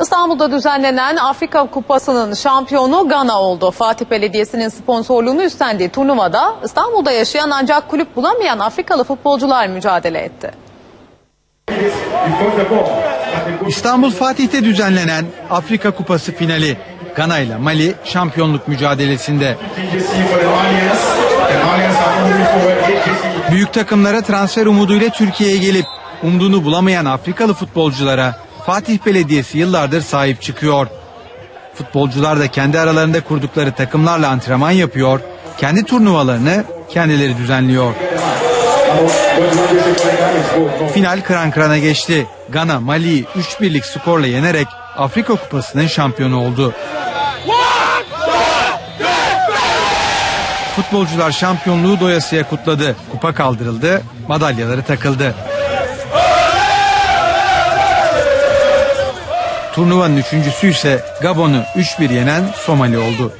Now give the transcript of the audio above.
İstanbul'da düzenlenen Afrika Kupası'nın şampiyonu Gana oldu. Fatih Belediyesi'nin sponsorluğunu üstlendiği turnuvada İstanbul'da yaşayan ancak kulüp bulamayan Afrikalı futbolcular mücadele etti. İstanbul Fatih'te düzenlenen Afrika Kupası finali. Gana ile Mali şampiyonluk mücadelesinde. Büyük takımlara transfer umuduyla Türkiye'ye gelip umduğunu bulamayan Afrikalı futbolculara Fatih Belediyesi yıllardır sahip çıkıyor. Futbolcular da kendi aralarında kurdukları takımlarla antrenman yapıyor, kendi turnuvalarını kendileri düzenliyor. Final kıran kırana geçti. Gana Mali'yi 3-1'lik skorla yenerek Afrika Kupası'nın şampiyonu oldu. Futbolcular şampiyonluğu doyasıya kutladı. Kupa kaldırıldı, madalyaları takıldı. Turnuvanın üçüncüsü ise Gabon'u 3-1 yenen Somali oldu.